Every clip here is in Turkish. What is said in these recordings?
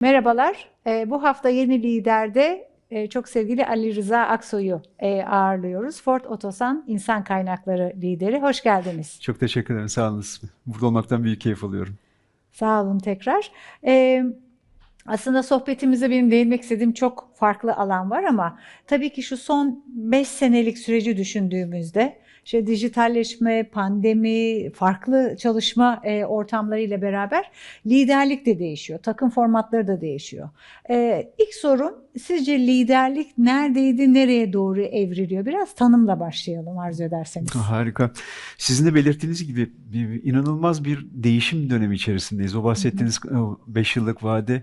Merhabalar. Ee, bu hafta Yeni Lider'de e, çok sevgili Ali Rıza Aksoy'u e, ağırlıyoruz. Ford Otosan İnsan Kaynakları Lideri. Hoş geldiniz. Çok teşekkür ederim. Sağ olunuz. Burada olmaktan büyük keyif alıyorum. Sağ olun tekrar. Ee, aslında sohbetimizde benim değinmek istediğim çok farklı alan var ama tabii ki şu son 5 senelik süreci düşündüğümüzde işte dijitalleşme, pandemi, farklı çalışma e, ortamlarıyla beraber liderlik de değişiyor. Takım formatları da değişiyor. Ee, ilk sorum sizce liderlik neredeydi, nereye doğru evriliyor? Biraz tanımla başlayalım arzu ederseniz. Harika. Sizin de belirttiğiniz gibi bir, inanılmaz bir değişim dönemi içerisindeyiz. O bahsettiğiniz 5 yıllık vade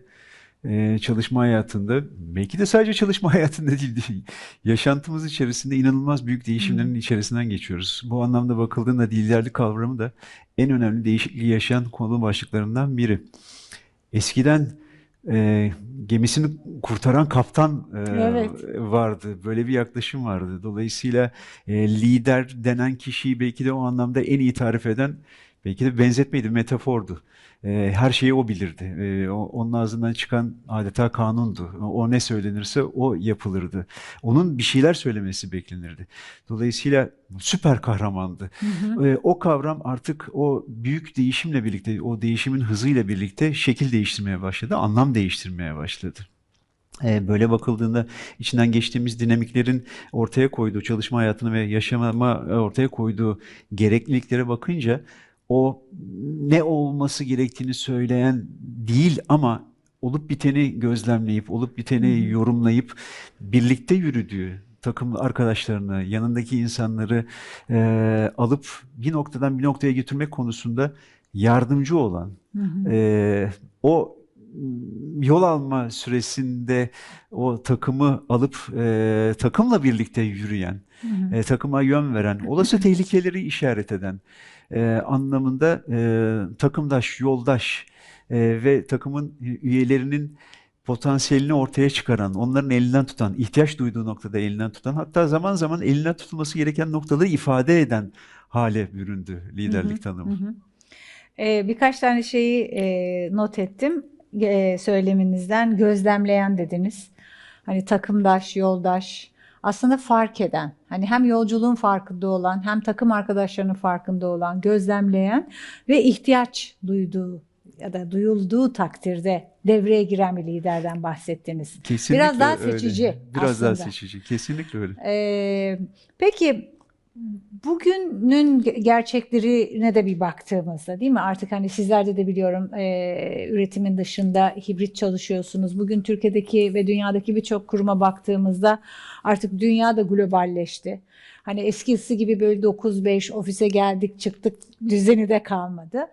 e, çalışma hayatında belki de sadece çalışma hayatında değil, yaşantımız içerisinde inanılmaz büyük değişimlerin içerisinden geçiyoruz. Bu anlamda bakıldığında liderlik kavramı da en önemli değişikliği yaşayan konu başlıklarından biri. Eskiden e, gemisini kurtaran kaptan e, Evet. vardı. Böyle bir yaklaşım vardı. Dolayısıyla e, lider denen kişiyi belki de o anlamda en iyi tarif eden belki de benzetmeydi, metafordu. E, her şeyi o bilirdi. E, o- onun ağzından çıkan adeta kanundu. O ne söylenirse o yapılırdı. Onun bir şeyler söylemesi beklenirdi. Dolayısıyla süper kahramandı. E, o kavram artık o büyük değişimle birlikte, o değişimin hızıyla birlikte şekil değiştirmeye başladı, anlam değiştirmeye başladı. Böyle bakıldığında içinden geçtiğimiz dinamiklerin ortaya koyduğu çalışma hayatını ve yaşamama ortaya koyduğu gerekliliklere bakınca o ne olması gerektiğini söyleyen değil ama olup biteni gözlemleyip, olup biteni yorumlayıp birlikte yürüdüğü takım arkadaşlarını, yanındaki insanları e, alıp bir noktadan bir noktaya götürmek konusunda yardımcı olan, e, o yol alma süresinde o takımı alıp e, takımla birlikte yürüyen, e, takıma yön veren, olası tehlikeleri işaret eden e, anlamında e, takımdaş, yoldaş e, ve takımın üyelerinin potansiyelini ortaya çıkaran, onların elinden tutan, ihtiyaç duyduğu noktada elinden tutan, hatta zaman zaman elinden tutulması gereken noktaları ifade eden hale büründü liderlik tanımı. Ee, birkaç tane şeyi e, not ettim e, söyleminizden. Gözlemleyen dediniz. Hani takımdaş, yoldaş. Aslında fark eden. Hani hem yolculuğun farkında olan, hem takım arkadaşlarının farkında olan, gözlemleyen ve ihtiyaç duyduğu ya da duyulduğu takdirde devreye giren bir liderden bahsettiniz. Kesinlikle Biraz daha öyle. seçici Biraz daha aslında. seçici. Kesinlikle öyle. Ee, peki bugünün ge- gerçeklerine de bir baktığımızda değil mi? Artık hani sizlerde de biliyorum e, üretimin dışında hibrit çalışıyorsunuz. Bugün Türkiye'deki ve dünyadaki birçok kuruma baktığımızda artık dünya da globalleşti. Hani eskisi gibi böyle 9-5 ofise geldik çıktık düzeni de kalmadı.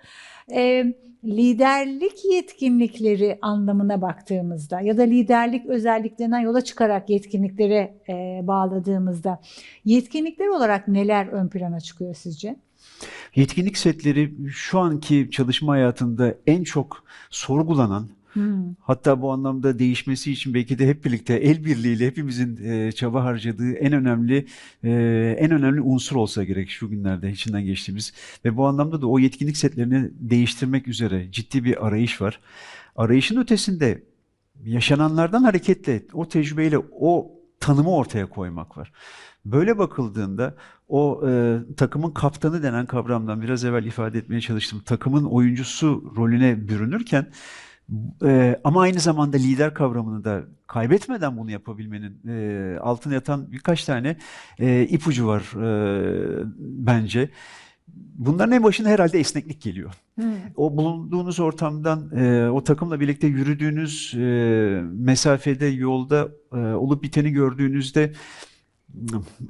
Ee, liderlik yetkinlikleri anlamına baktığımızda ya da liderlik özelliklerinden yola çıkarak yetkinliklere e, bağladığımızda yetkinlikler olarak neler ön plana çıkıyor sizce? Yetkinlik setleri şu anki çalışma hayatında en çok sorgulanan, hatta bu anlamda değişmesi için belki de hep birlikte el birliğiyle hepimizin e, çaba harcadığı en önemli e, en önemli unsur olsa gerek şu günlerde içinden geçtiğimiz ve bu anlamda da o yetkinlik setlerini değiştirmek üzere ciddi bir arayış var. Arayışın ötesinde yaşananlardan hareketle o tecrübeyle o tanımı ortaya koymak var. Böyle bakıldığında o e, takımın kaptanı denen kavramdan biraz evvel ifade etmeye çalıştım. Takımın oyuncusu rolüne bürünürken e, ama aynı zamanda lider kavramını da kaybetmeden bunu yapabilmenin e, altına yatan birkaç tane e, ipucu var e, bence. Bunların en başında herhalde esneklik geliyor. O bulunduğunuz ortamdan, e, o takımla birlikte yürüdüğünüz e, mesafede, yolda e, olup biteni gördüğünüzde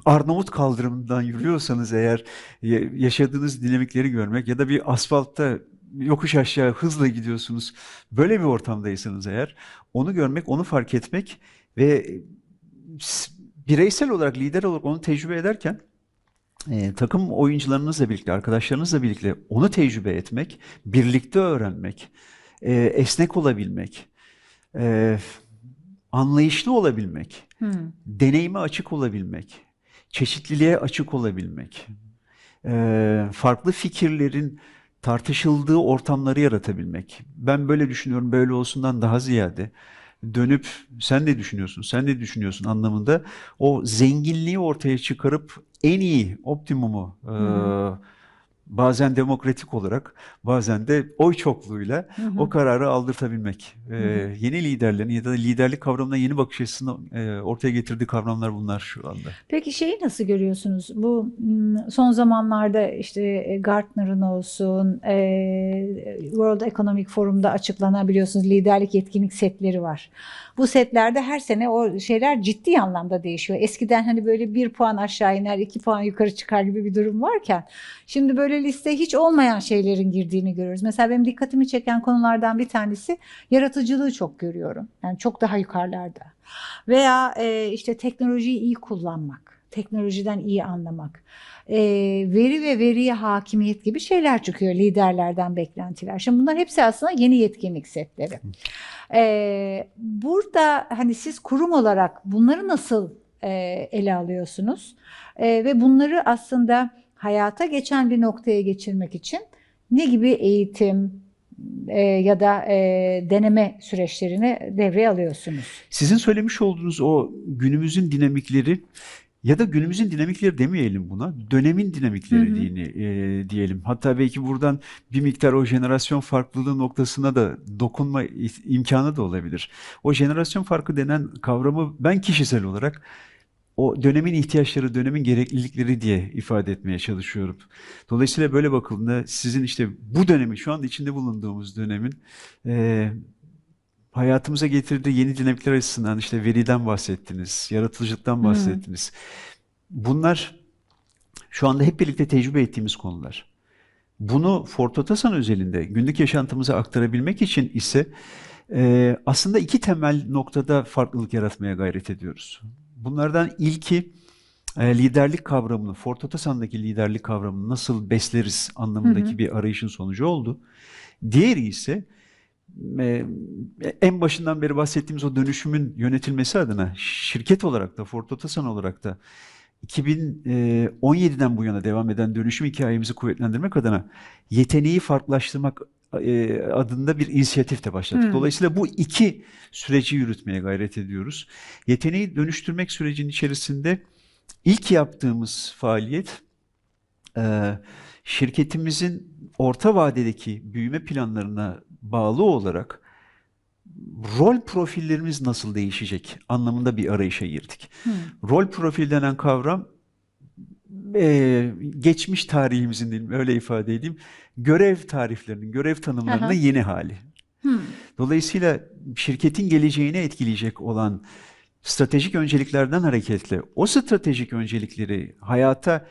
Arnavut kaldırımından yürüyorsanız eğer ya- yaşadığınız dinamikleri görmek ya da bir asfaltta yokuş aşağı hızla gidiyorsunuz. Böyle bir ortamdaysanız eğer onu görmek, onu fark etmek ve s- bireysel olarak, lider olarak onu tecrübe ederken e, takım oyuncularınızla birlikte, arkadaşlarınızla birlikte onu tecrübe etmek, birlikte öğrenmek, e, esnek olabilmek, e, anlayışlı olabilmek, deneyime açık olabilmek, çeşitliliğe açık olabilmek, e, farklı fikirlerin tartışıldığı ortamları yaratabilmek. Ben böyle düşünüyorum, böyle olsundan daha ziyade dönüp sen ne düşünüyorsun, sen ne düşünüyorsun anlamında o zenginliği ortaya çıkarıp en iyi optimumu e, bazen demokratik olarak bazen de oy çokluğuyla o kararı aldırtabilmek. E, yeni liderlerin ya da liderlik kavramına yeni bakış açısını e, ortaya getirdiği kavramlar bunlar şu anda. Peki şeyi nasıl görüyorsunuz? Bu m, son zamanlarda işte e, Gartner'ın olsun, e, World Economic Forum'da açıklanan biliyorsunuz liderlik yetkinlik setleri var. Bu setlerde her sene o şeyler ciddi anlamda değişiyor. Eskiden hani böyle bir puan aşağı iner, iki puan yukarı çıkar gibi bir durum varken şimdi böyle liste hiç olmayan şeylerin girdiğini görüyoruz. Mesela benim dikkatimi çeken konulardan bir tanesi yaratıcılığı çok görüyorum. Yani çok daha yukarılarda. Veya e, işte teknolojiyi iyi kullanmak, teknolojiden iyi anlamak, e, veri ve veriye hakimiyet gibi şeyler çıkıyor liderlerden beklentiler. Şimdi bunlar hepsi aslında yeni yetkinlik setleri. E, burada hani siz kurum olarak bunları nasıl e, ele alıyorsunuz E, ve bunları aslında hayata geçen bir noktaya geçirmek için ne gibi eğitim e, ya da e, deneme süreçlerini devreye alıyorsunuz? Sizin söylemiş olduğunuz o günümüzün dinamikleri ya da günümüzün dinamikleri demeyelim buna, dönemin dinamikleri Hı hı. diyeni- e, diyelim. Hatta belki buradan bir miktar o jenerasyon farklılığı noktasına da dokunma imkanı da olabilir. O jenerasyon farkı denen kavramı ben kişisel olarak o dönemin ihtiyaçları, dönemin gereklilikleri diye ifade etmeye çalışıyorum. Dolayısıyla böyle bakıldığında sizin işte bu dönemi, şu anda içinde bulunduğumuz dönemin e, hayatımıza getirdiği yeni dinamikler açısından işte veriden bahsettiniz, yaratıcılıktan bahsettiniz. Bunlar şu anda hep birlikte tecrübe ettiğimiz konular. Bunu Ford Otosan özelinde günlük yaşantımıza aktarabilmek için ise e, aslında iki temel noktada farklılık yaratmaya gayret ediyoruz. Bunlardan ilki e, liderlik kavramını, Otosan'daki liderlik kavramını nasıl besleriz anlamındaki bir arayışın sonucu oldu. Diğeri ise e, en başından beri bahsettiğimiz o dönüşümün yönetilmesi adına şirket olarak da Otosan olarak da 2017'den bu yana devam eden dönüşüm hikayemizi kuvvetlendirmek adına yeteneği farklılaştırmak e, adında bir inisiyatif de başlattık. Hmm. Dolayısıyla bu iki süreci yürütmeye gayret ediyoruz. Yeteneği dönüştürmek sürecinin içerisinde ilk yaptığımız faaliyet e, şirketimizin orta vadedeki büyüme planlarına bağlı olarak rol profillerimiz nasıl değişecek anlamında bir arayışa girdik. Rol profil denen kavram e, geçmiş tarihimizin diyeyim, öyle ifade edeyim görev tariflerinin, görev tanımlarının yeni hali. Hmm. Dolayısıyla şirketin geleceğini etkileyecek olan stratejik önceliklerden hareketle o stratejik öncelikleri hayata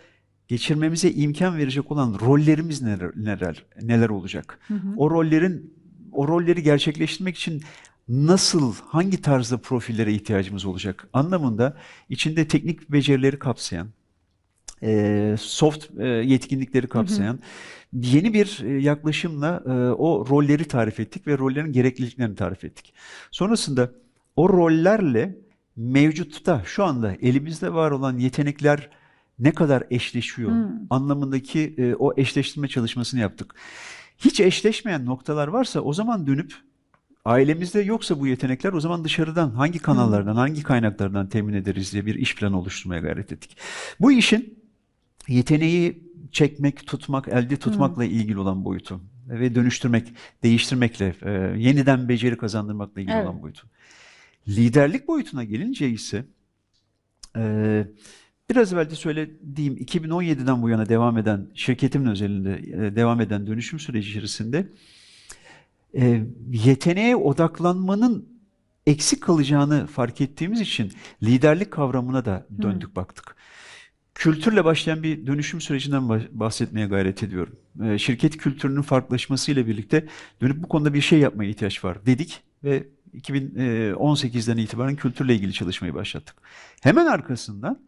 geçirmemize imkan verecek olan rollerimiz neler neler neler olacak? O rollerin o rolleri gerçekleştirmek için nasıl, hangi tarzda profillere ihtiyacımız olacak anlamında içinde teknik becerileri kapsayan, e, soft e, yetkinlikleri kapsayan yeni bir e, yaklaşımla e, o rolleri tarif ettik ve rollerin gerekliliklerini tarif ettik. Sonrasında o rollerle mevcutta şu anda elimizde var olan yetenekler ne kadar eşleşiyor anlamındaki e, o eşleştirme çalışmasını yaptık. Hiç eşleşmeyen noktalar varsa o zaman dönüp ailemizde yoksa bu yetenekler o zaman dışarıdan hangi kanallardan, hangi kaynaklardan temin ederiz diye bir iş planı oluşturmaya gayret ettik. Bu işin yeteneği çekmek, tutmak, elde tutmakla ilgili olan boyutu ve dönüştürmek, değiştirmekle, e, yeniden beceri kazandırmakla ilgili Evet. olan boyutu. Liderlik boyutuna gelince ise e, biraz evvel de söylediğim 2017'den bu yana devam eden şirketimin özelinde e, devam eden dönüşüm süreci içerisinde e, yeteneğe odaklanmanın eksik kalacağını fark ettiğimiz için liderlik kavramına da döndük baktık. Kültürle başlayan bir dönüşüm sürecinden bah- bahsetmeye gayret ediyorum. E, şirket kültürünün farklılaşmasıyla birlikte dönüp bu konuda bir şey yapmaya ihtiyaç var dedik ve 2018'den itibaren kültürle ilgili çalışmayı başlattık. Hemen arkasından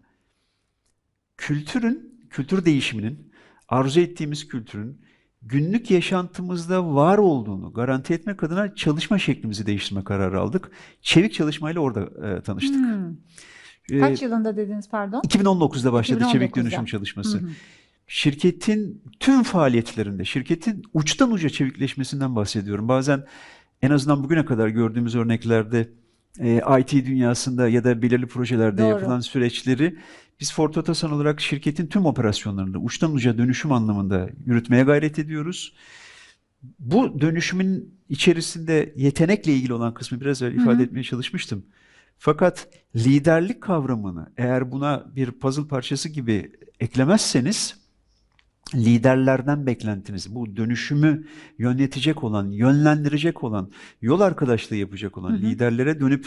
kültürün, kültür değişiminin, arzu ettiğimiz kültürün günlük yaşantımızda var olduğunu garanti etmek adına çalışma şeklimizi değiştirme kararı aldık. Çevik çalışmayla orada e, tanıştık. Hmm. E, Kaç yılında dediniz pardon? 2019'da başladı çevik 2019'da. dönüşüm çalışması. Hı hı. şirketin tüm faaliyetlerinde, şirketin uçtan uca çevikleşmesinden bahsediyorum. Bazen en azından bugüne kadar gördüğümüz örneklerde e, IT dünyasında ya da belirli projelerde Doğru. yapılan süreçleri biz Ford Otosan olarak şirketin tüm operasyonlarında uçtan uca dönüşüm anlamında yürütmeye gayret ediyoruz. Bu dönüşümün içerisinde yetenekle ilgili olan kısmı biraz evvel ifade etmeye çalışmıştım. Fakat liderlik kavramını eğer buna bir puzzle parçası gibi eklemezseniz liderlerden beklentiniz, bu dönüşümü yönetecek olan, yönlendirecek olan, yol arkadaşlığı yapacak olan liderlere dönüp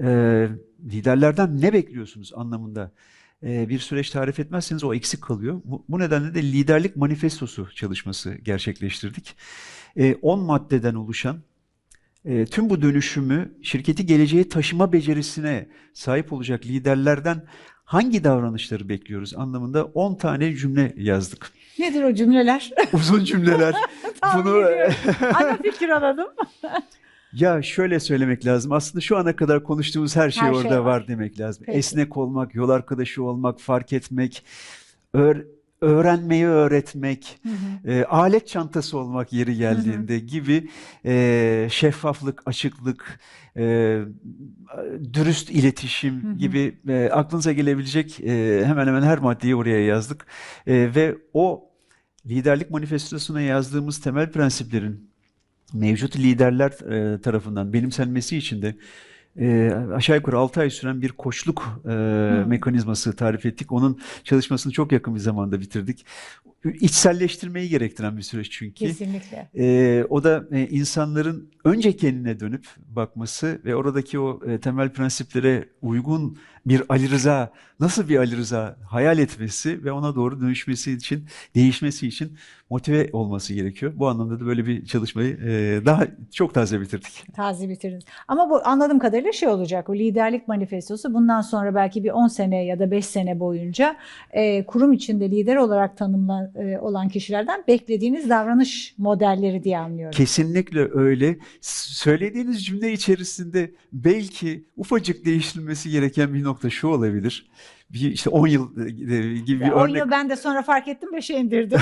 e, liderlerden ne bekliyorsunuz anlamında e, bir süreç tarif etmezseniz o eksik kalıyor. Bu, bu nedenle de liderlik manifestosu çalışması gerçekleştirdik. E, 10 maddeden oluşan e, tüm bu dönüşümü şirketi geleceğe taşıma becerisine sahip olacak liderlerden hangi davranışları bekliyoruz anlamında 10 tane cümle yazdık. Nedir o cümleler? Uzun cümleler. Bunu. Ana fikir alalım. ya şöyle söylemek lazım. Aslında şu ana kadar konuştuğumuz her şey Her şey orada var. var demek lazım. Peki. Esnek olmak, yol arkadaşı olmak, fark etmek, öğ- öğrenmeyi öğretmek, e, alet çantası olmak yeri geldiğinde gibi e, şeffaflık, açıklık, e, dürüst iletişim gibi e, aklınıza gelebilecek e, hemen hemen her maddeyi oraya yazdık. E, ve o liderlik manifestosuna yazdığımız temel prensiplerin mevcut liderler e, tarafından benimsenmesi için de e, aşağı yukarı 6 ay süren bir koçluk e, mekanizması tarif ettik. Onun çalışmasını çok yakın bir zamanda bitirdik. İçselleştirmeyi gerektiren bir süreç çünkü. Kesinlikle. E, o da e, insanların önce kendine dönüp bakması ve oradaki o e, temel prensiplere uygun bir Ali Rıza, nasıl bir Ali Rıza hayal etmesi ve ona doğru dönüşmesi için, değişmesi için motive olması gerekiyor. Bu anlamda da böyle bir çalışmayı e, daha çok taze bitirdik. Taze bitirdiniz. Ama bu anladığım kadarıyla şey olacak. O liderlik manifestosu bundan sonra belki bir 10 sene ya da 5 sene boyunca e, kurum içinde lider olarak tanımlan e, olan kişilerden beklediğiniz davranış modelleri diye anlıyorum. Kesinlikle öyle. Söylediğiniz cümle içerisinde belki ufacık değiştirilmesi gereken bir nokta şu olabilir. Bir işte 10 yıl e, gibi bir 10 örnek yıl ben de sonra fark ettim 5'e indirdim.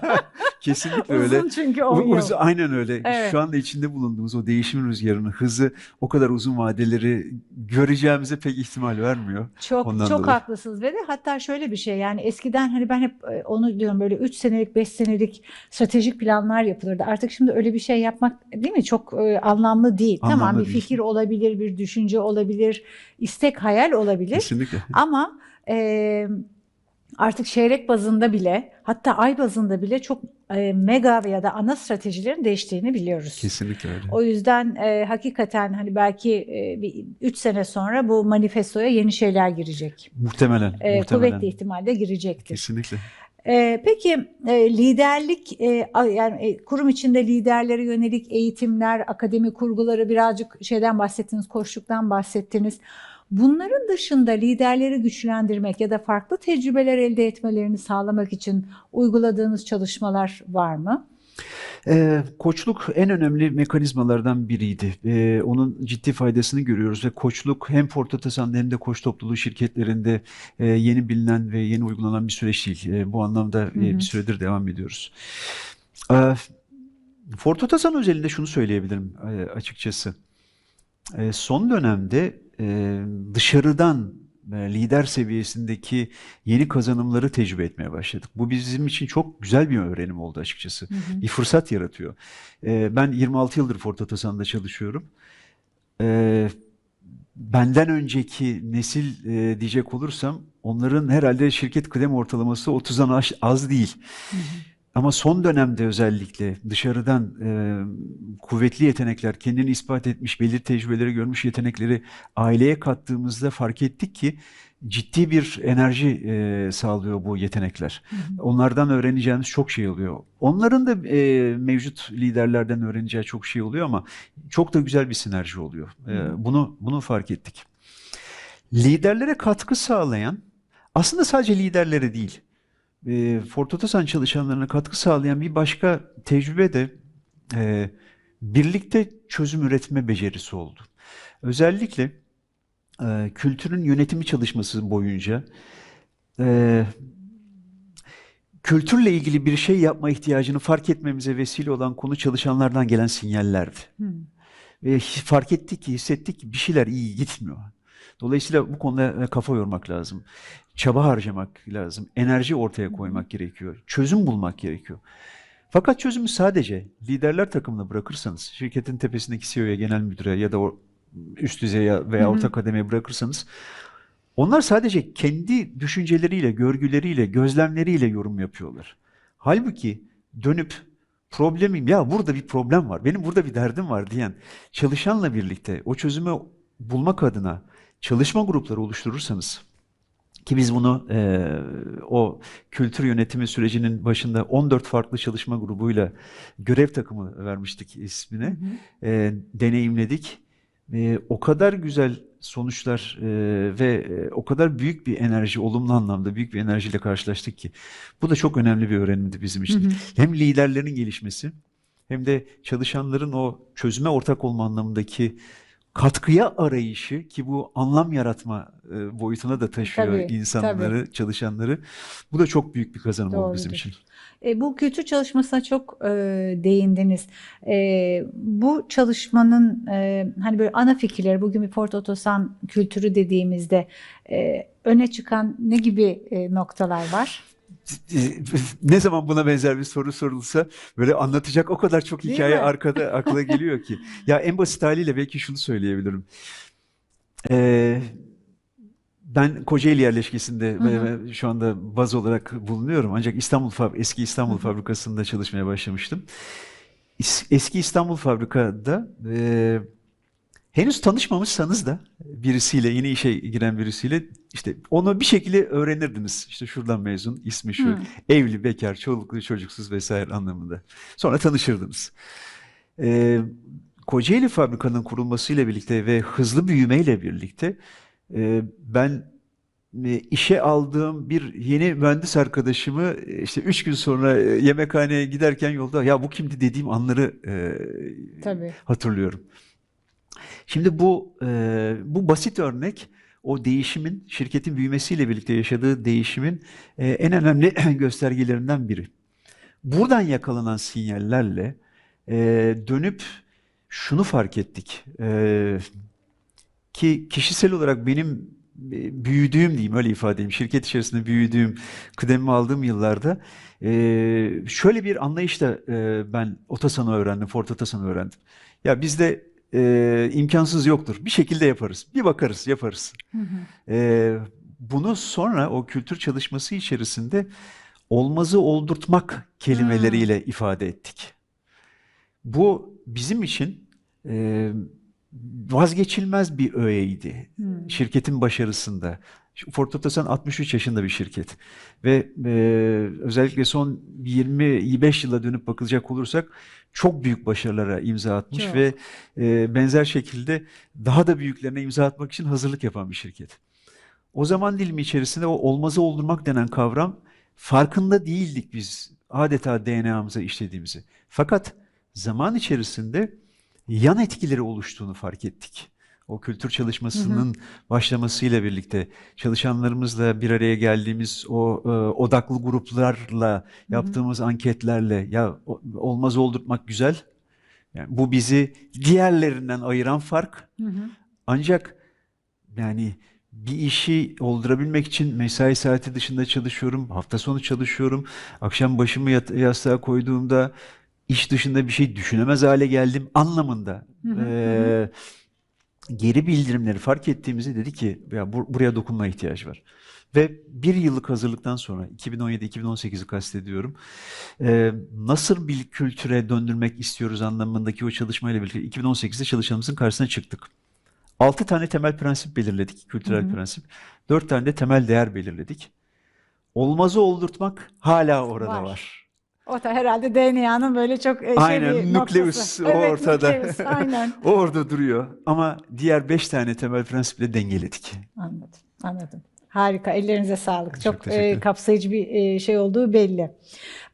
kesinlikle öyle. Uzun çünkü 10 U- yıl. uz- aynen öyle. Evet. Şu anda içinde bulunduğumuz o değişim rüzgarının hızı o kadar uzun vadeleri göreceğimize pek ihtimal vermiyor. Çok Ondan çok dolayı. haklısınız ve de hatta şöyle bir şey yani eskiden hani ben hep e, onu diyorum böyle 3 senelik 5 senelik stratejik planlar yapılırdı. Artık şimdi öyle bir şey yapmak değil mi çok e, anlamlı değil. tamam Anlamlı bir değil. fikir olabilir, bir düşünce olabilir, istek hayal olabilir. Kesinlikle. Ama e, artık çeyrek bazında bile hatta ay bazında bile çok e, mega ya da ana stratejilerin değiştiğini biliyoruz. Kesinlikle öyle. O yüzden e, hakikaten hani belki e, bir 3 sene sonra bu manifestoya yeni şeyler girecek. Muhtemelen. E, muhtemelen. kuvvetli ihtimalle girecektir. Kesinlikle. E, peki e, liderlik e, yani e, kurum içinde liderlere yönelik eğitimler, akademi kurguları birazcık şeyden bahsettiniz, koçluktan bahsettiniz. Bunların dışında liderleri güçlendirmek ya da farklı tecrübeler elde etmelerini sağlamak için uyguladığınız çalışmalar var mı? Ee, koçluk en önemli mekanizmalardan biriydi. Ee, onun ciddi faydasını görüyoruz ve koçluk hem Ford Otosan'da hem de koç topluluğu şirketlerinde e, yeni bilinen ve yeni uygulanan bir süreç değil. E, bu anlamda e, bir süredir devam ediyoruz. Ee, Ford Otosan özelinde şunu söyleyebilirim e, açıkçası. E, son dönemde e, dışarıdan e, lider seviyesindeki yeni kazanımları tecrübe etmeye başladık. Bu bizim için çok güzel bir öğrenim oldu açıkçası. Bir fırsat yaratıyor. E, ben 26 yıldır Ford Otosan'da çalışıyorum. E, benden önceki nesil e, diyecek olursam onların herhalde şirket kıdem ortalaması 30'dan aş- az değil. Ama son dönemde özellikle dışarıdan e, kuvvetli yetenekler, kendini ispat etmiş, belirli tecrübeleri görmüş yetenekleri aileye kattığımızda fark ettik ki ciddi bir enerji e, sağlıyor bu yetenekler. Onlardan öğreneceğimiz çok şey oluyor. Onların da e, mevcut liderlerden öğreneceği çok şey oluyor ama çok da güzel bir sinerji oluyor. E, bunu bunu fark ettik. Liderlere katkı sağlayan aslında sadece liderlere değil, e, Ford Otosan çalışanlarına katkı sağlayan bir başka tecrübe de e, birlikte çözüm üretme becerisi oldu. Özellikle e, kültürün yönetimi çalışması boyunca e, kültürle ilgili bir şey yapma ihtiyacını fark etmemize vesile olan konu çalışanlardan gelen sinyallerdi. Hı. Ve fark ettik ki, hissettik ki bir şeyler iyi gitmiyor. Dolayısıyla bu konuda e, kafa yormak lazım. Çaba harcamak lazım. Enerji ortaya koymak gerekiyor. Çözüm bulmak gerekiyor. Fakat çözümü sadece liderler takımına bırakırsanız, şirketin tepesindeki CEO'ya, genel müdüre ya da üst düzeye veya orta kademeye bırakırsanız, onlar sadece kendi düşünceleriyle, görgüleriyle, gözlemleriyle yorum yapıyorlar. Halbuki dönüp problemim ya burada bir problem var, benim burada bir derdim var diyen çalışanla birlikte o çözümü bulmak adına çalışma grupları oluşturursanız ki biz bunu eee, o kültür yönetimi sürecinin başında 14 farklı çalışma grubuyla görev takımı vermiştik ismine. Eee, deneyimledik. Eee, o kadar güzel sonuçlar eee, ve eee, o kadar büyük bir enerji, olumlu anlamda büyük bir enerjiyle karşılaştık ki. Bu da çok önemli bir öğrenimdi bizim için. Hem liderlerin gelişmesi hem de çalışanların o çözüme ortak olma anlamındaki katkıya arayışı ki bu anlam yaratma e, boyutuna da taşıyor Tabii, insanları, çalışanları. Bu da çok büyük bir kazanım oldu bizim Doğrudur. için. E, bu kültür çalışmasına çok e, değindiniz. E, bu çalışmanın e, hani böyle ana fikirleri bugün bir Ford Otosan kültürü dediğimizde e, öne çıkan ne gibi e, noktalar var? Ne zaman buna benzer bir soru sorulsa böyle anlatacak o kadar çok Değil hikaye mi? arkada akla geliyor ki. Ya en basit haliyle belki şunu söyleyebilirim. Ee, ben Kocaeli yerleşkesinde Hı hı. şu anda baz olarak bulunuyorum. Ancak İstanbul eski İstanbul Hı hı. fabrikasında çalışmaya başlamıştım. Eski İstanbul fabrikada e, henüz tanışmamışsanız da birisiyle yeni işe giren birisiyle işte onu bir şekilde öğrenirdiniz. İşte şuradan mezun, ismi şu, Hı. evli, bekar, çoluklu, çocuksuz vesaire anlamında. Sonra tanışırdınız. Ee, Kocaeli fabrikanın kurulmasıyla birlikte ve hızlı büyümeyle birlikte e, ben e, işe aldığım bir yeni mühendis arkadaşımı e, işte üç gün sonra e, yemekhaneye giderken yolda ya bu kimdi dediğim anları e, Tabii. hatırlıyorum. Şimdi bu e, bu basit örnek o değişimin şirketin büyümesiyle birlikte yaşadığı değişimin e, en önemli göstergelerinden biri. Buradan yakalanan sinyallerle e, dönüp şunu fark ettik. E, ki kişisel olarak benim e, büyüdüğüm diyeyim öyle ifade edeyim şirket içerisinde büyüdüğüm kıdemimi aldığım yıllarda e, şöyle bir anlayışla e, ben Otosan'ı öğrendim Ford Otosan'ı öğrendim. Ya bizde e, imkansız yoktur bir şekilde yaparız bir bakarız yaparız. Hı hı. E, bunu sonra o kültür çalışması içerisinde olmazı oldurtmak kelimeleriyle ifade ettik. Bu bizim için e, vazgeçilmez bir öğeydi Hmm. şirketin başarısında. Ford Otosan 63 yaşında bir şirket ve e, özellikle son 25 yıla dönüp bakılacak olursak çok büyük başarılara imza atmış Çok. ve e, benzer şekilde daha da büyüklerine imza atmak için hazırlık yapan bir şirket. O zaman dilimi içerisinde o olmazı oldurmak denen kavram farkında değildik biz adeta DNA'mıza işlediğimizi. Fakat zaman içerisinde yan etkileri oluştuğunu fark ettik. O kültür çalışmasının başlamasıyla birlikte çalışanlarımızla bir araya geldiğimiz o e, odaklı gruplarla yaptığımız anketlerle ya o- olmaz oldurtmak güzel. Yani bu bizi diğerlerinden ayıran fark. Hı hı. Ancak yani bir işi oldurabilmek için mesai saati dışında çalışıyorum, hafta sonu çalışıyorum, akşam başımı yastığa koyduğumda iş dışında bir şey düşünemez hale geldim anlamında Hı hı, eee, geri bildirimleri fark ettiğimizde dedi ki ya bur- buraya dokunma ihtiyacı var. Ve bir yıllık hazırlıktan sonra 2017-2018'i kastediyorum. eee, nasıl bir kültüre döndürmek istiyoruz anlamındaki o çalışmayla birlikte 2018'de çalışanımızın karşısına çıktık. Altı tane temel prensip belirledik, kültürel Hı hı. prensip. Dört tane de temel değer belirledik. Olmazı oldurtmak hala orada Var. var. O da herhalde DNA'nın böyle çok e, şey Aynen, bir nükleus noktası. o Evet, ortada. nükleus, aynen. O orada duruyor. Ama diğer beş tane temel prensiple dengeledik. Anladım, anladım. Harika, ellerinize sağlık. Çok, ederim. e, kapsayıcı bir e, şey olduğu belli.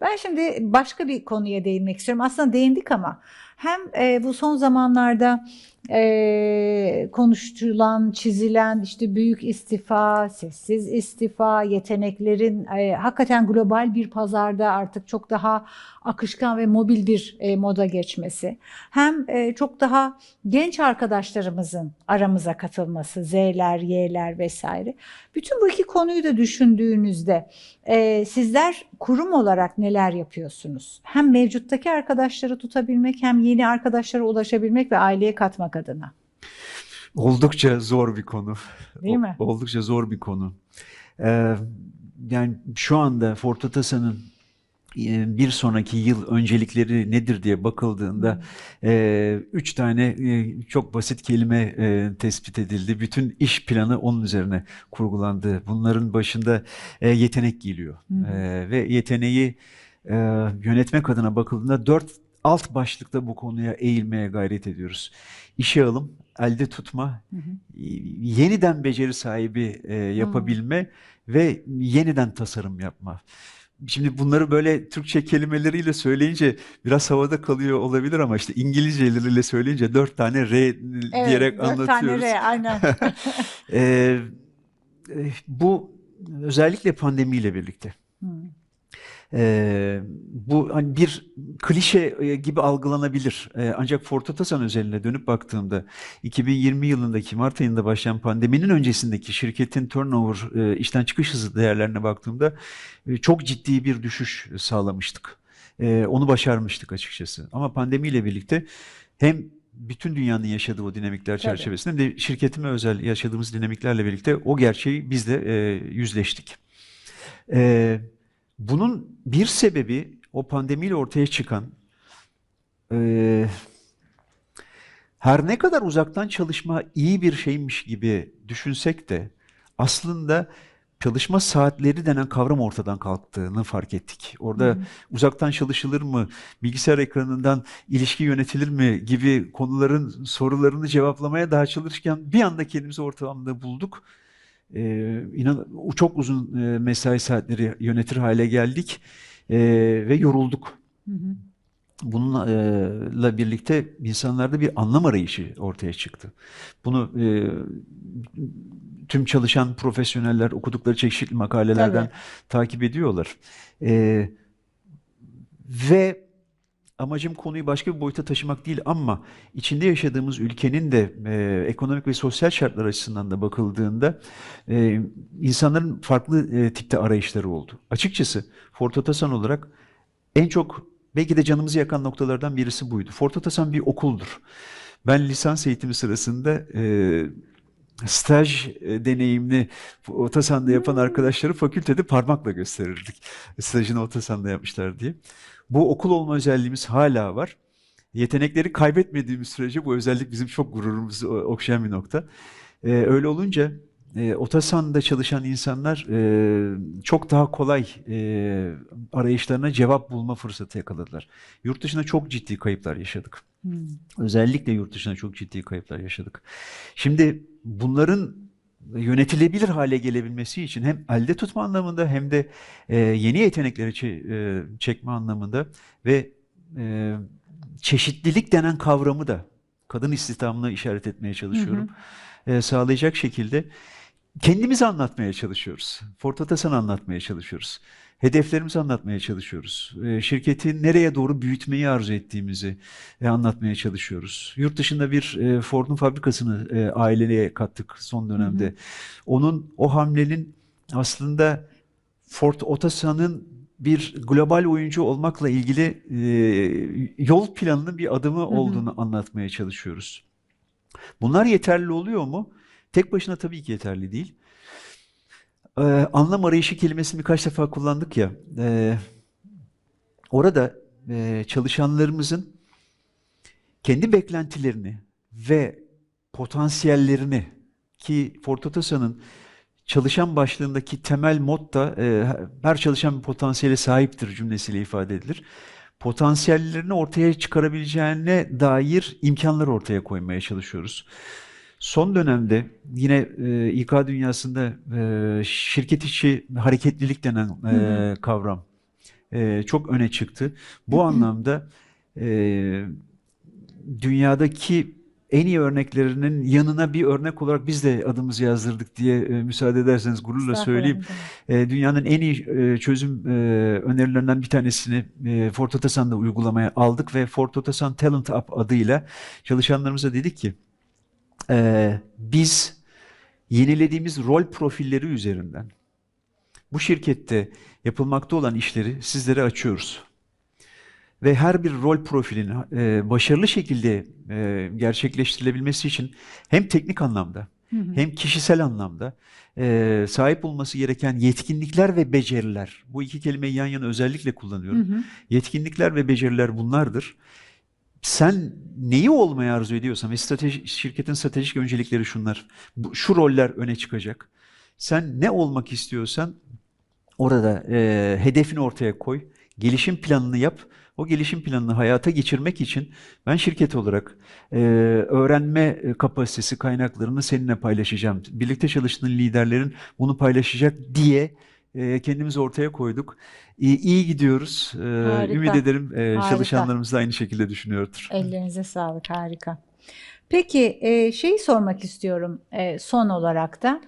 Ben şimdi başka bir konuya değinmek istiyorum. Aslında değindik ama hem e, bu son zamanlarda e, konuşturulan, çizilen işte büyük istifa, sessiz istifa, yeteneklerin e, hakikaten global bir pazarda artık çok daha akışkan ve mobil bir e, moda geçmesi. Hem e, çok daha genç arkadaşlarımızın aramıza katılması, Z'ler, Y'ler vesaire. Bütün bu iki konuyu da düşündüğünüzde e, sizler kurum olarak neler yapıyorsunuz? Hem mevcuttaki arkadaşları tutabilmek hem yeni arkadaşlara ulaşabilmek ve aileye katmak adına. Oldukça zor bir konu. Değil mi? Oldukça zor bir konu. Ee, yani şu anda Ford Otosan'ın e, bir sonraki yıl öncelikleri nedir diye bakıldığında e, üç tane e, çok basit kelime e, tespit edildi. Bütün iş planı onun üzerine kurgulandı. Bunların başında e, yetenek geliyor. E, ve yeteneği e, yönetmek adına bakıldığında dört alt başlıkta bu konuya eğilmeye gayret ediyoruz. İşe alım, elde tutma, yeniden beceri sahibi e, yapabilme ve yeniden tasarım yapma. Şimdi bunları böyle Türkçe kelimeleriyle söyleyince biraz havada kalıyor olabilir ama işte İngilizceleriyle söyleyince dört tane R diyerek dört tane anlatıyoruz. R, aynen. E, bu özellikle pandemiyle birlikte. Hı. Ee, bu hani bir klişe e, gibi algılanabilir. Ee, ancak Ford Otosan özeline dönüp baktığımda 2020 yılındaki Mart ayında başlayan pandeminin öncesindeki şirketin turnover, e, işten çıkış hızı değerlerine baktığımda e, çok ciddi bir düşüş sağlamıştık. E, onu başarmıştık açıkçası. Ama pandemiyle birlikte hem bütün dünyanın yaşadığı o dinamikler çerçevesinde hem de şirketime özel yaşadığımız dinamiklerle birlikte o gerçeği biz de e, yüzleştik. E, bunun bir sebebi o pandemiyle ortaya çıkan e, her ne kadar uzaktan çalışma iyi bir şeymiş gibi düşünsek de aslında çalışma saatleri denen kavram ortadan kalktığını fark ettik. Orada uzaktan çalışılır mı, bilgisayar ekranından ilişki yönetilir mi gibi konuların sorularını cevaplamaya daha çalışırken bir anda kendimizi ortamda bulduk. Ee, inan çok uzun e, mesai saatleri yönetir hale geldik e, ve yorulduk. Hı hı. Bununla birlikte insanlarda bir anlam arayışı ortaya çıktı. Bunu e, tüm çalışan profesyoneller okudukları çeşitli makalelerden Tabii. takip ediyorlar. E, ve amacım konuyu başka bir boyuta taşımak değil ama içinde yaşadığımız ülkenin de e, ekonomik ve sosyal şartlar açısından da bakıldığında e, insanların farklı e, tipte arayışları oldu. Açıkçası Ford Otosan olarak en çok belki de canımızı yakan noktalardan birisi buydu. Ford Otosan bir okuldur. Ben lisans eğitimi sırasında e, staj e, deneyimli Otosan'da yapan arkadaşları fakültede parmakla gösterirdik. Stajını Otosan'da yapmışlar diye. Bu okul olma özelliğimiz hala var. Yetenekleri kaybetmediğimiz sürece bu özellik bizim çok gururumuzu okşayan bir nokta. E, öyle olunca e, Otosan'da çalışan insanlar e, çok daha kolay e, arayışlarına cevap bulma fırsatı yakaladılar. Yurt dışında çok ciddi kayıplar yaşadık. Hı. Özellikle yurt dışında çok ciddi kayıplar yaşadık. Şimdi bunların yönetilebilir hale gelebilmesi için hem elde tutma anlamında hem de e, yeni yetenekleri çe- e, çekme anlamında ve e, çeşitlilik denen kavramı da kadın istihdamını işaret etmeye çalışıyorum. E, sağlayacak şekilde kendimizi anlatmaya çalışıyoruz. Ford Otosan'ı anlatmaya çalışıyoruz. Hedeflerimizi anlatmaya çalışıyoruz. E, şirketi nereye doğru büyütmeyi arzu ettiğimizi e, anlatmaya çalışıyoruz. Yurt dışında bir e, Ford'un fabrikasını e, aileye kattık son dönemde. Onun o hamlenin aslında Ford Otosan'ın bir global oyuncu olmakla ilgili e, yol planının bir adımı olduğunu anlatmaya çalışıyoruz. Bunlar yeterli oluyor mu? Tek başına tabii ki yeterli değil. Ee, anlam arayışı kelimesini birkaç defa kullandık ya. e, orada e, çalışanlarımızın kendi beklentilerini ve potansiyellerini ki Ford Otosan'ın çalışan başlığındaki temel motto e, her çalışan bir potansiyele sahiptir cümlesiyle ifade edilir. Potansiyellerini ortaya çıkarabileceğine dair imkanlar ortaya koymaya çalışıyoruz. Son dönemde yine e, İK dünyasında e, şirket içi hareketlilik denen e, kavram e, çok öne çıktı. Bu anlamda e, dünyadaki en iyi örneklerinin yanına bir örnek olarak biz de adımızı yazdırdık diye e, müsaade ederseniz gururla söyleyeyim. E, dünyanın en iyi e, çözüm e, önerilerinden bir tanesini e, Ford Otosan'da uygulamaya aldık ve Ford Otosan Talent Up adıyla çalışanlarımıza dedik ki e, biz yenilediğimiz rol profilleri üzerinden bu şirkette yapılmakta olan işleri sizlere açıyoruz. Ve her bir rol profilinin e, başarılı şekilde e, gerçekleştirilebilmesi için hem teknik anlamda hem kişisel anlamda e, sahip olması gereken yetkinlikler ve beceriler. Bu iki kelimeyi yan yana özellikle kullanıyorum. Yetkinlikler ve beceriler bunlardır. Sen neyi olmayı arzu ediyorsan ve strateji, şirketin stratejik öncelikleri şunlar. Bu, şu roller öne çıkacak. Sen ne olmak istiyorsan orada e, hedefini ortaya koy. Gelişim planını yap. O gelişim planını hayata geçirmek için ben şirket olarak e, öğrenme e, kapasitesi kaynaklarını seninle paylaşacağım. Birlikte çalıştığın liderlerin bunu paylaşacak diye e, kendimizi ortaya koyduk. İyi, iyi gidiyoruz. E, Harika. ümit ederim e, Harika. çalışanlarımız da aynı şekilde düşünüyordur. Ellerinize sağlık, harika. Peki e, şeyi sormak istiyorum e, son olarak da.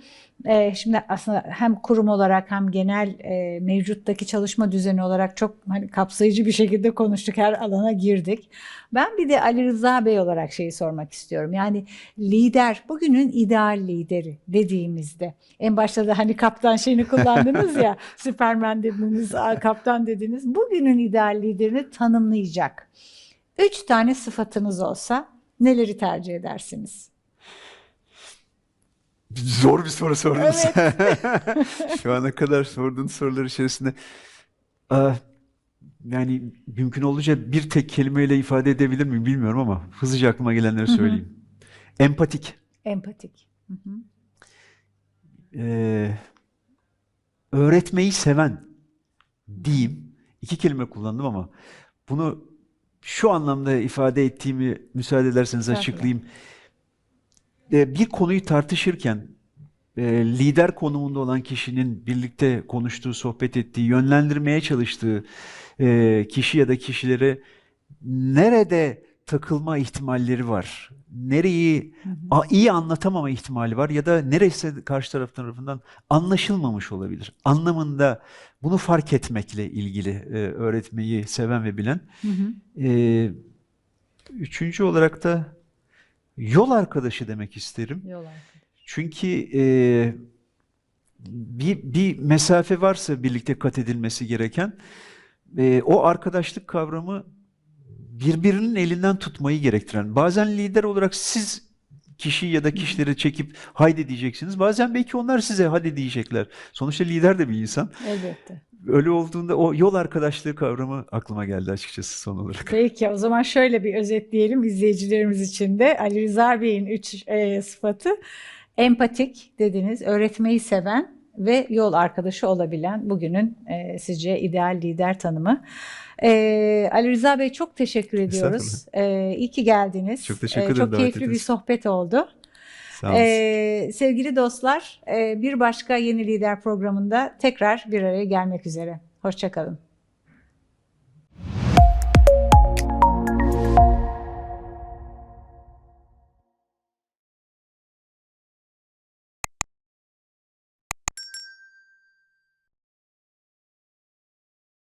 E, şimdi aslında hem kurum olarak hem genel e, mevcuttaki çalışma düzeni olarak çok hani kapsayıcı bir şekilde konuştuk, her alana girdik. Ben bir de Ali Rıza Bey olarak şeyi sormak istiyorum. Yani lider, bugünün ideal lideri dediğimizde en başta da hani kaptan şeyini kullandınız ya, Süpermen dediniz, kaptan dediniz. Bugünün ideal liderini tanımlayacak. Üç tane sıfatınız olsa neleri tercih edersiniz? Zor bir soru sordunuz. Evet. Şu ana kadar sorduğun sorular içerisinde ah, yani mümkün olunca bir tek kelimeyle ifade edebilir miyim bilmiyorum ama hızlıca aklıma gelenleri Hı hı. söyleyeyim. Empatik. Empatik. Hı hı. Ee, öğretmeyi seven diyeyim. İki kelime kullandım ama bunu şu anlamda ifade ettiğimi müsaade ederseniz açıklayayım. Ee, bir konuyu tartışırken e, lider konumunda olan kişinin birlikte konuştuğu, sohbet ettiği, yönlendirmeye çalıştığı e, kişi ya da kişilere nerede takılma ihtimalleri var? Nereyi Hı iyi anlatamama ihtimali var ya da neresi karşı taraf tarafından anlaşılmamış olabilir. Anlamında bunu fark etmekle ilgili e, öğretmeyi seven ve bilen. Hı hı. E, üçüncü olarak da yol arkadaşı demek isterim. Yol arkadaşı. Çünkü e, bir, bir mesafe varsa birlikte kat edilmesi gereken e, o arkadaşlık kavramı birbirinin elinden tutmayı gerektiren. Bazen lider olarak siz kişi ya da kişileri çekip haydi diyeceksiniz. Bazen belki onlar size hadi diyecekler. Sonuçta lider de bir insan. Elbette. Öyle olduğunda o yol arkadaşlığı kavramı aklıma geldi açıkçası son olarak. Peki o zaman şöyle bir özetleyelim izleyicilerimiz için de. Ali Rıza Bey'in üç e, sıfatı empatik dediniz, öğretmeyi seven ve yol arkadaşı olabilen bugünün e, sizce ideal lider tanımı. E, Ali Rıza Bey çok teşekkür ediyoruz. E, iyi ki geldiniz. Çok teşekkür E, ederim Çok keyifli bir ettiğiniz için. sohbet oldu. Sağ olun. E, sevgili dostlar, e, bir başka Yeni Lider programında tekrar bir araya gelmek üzere. Hoşçakalın.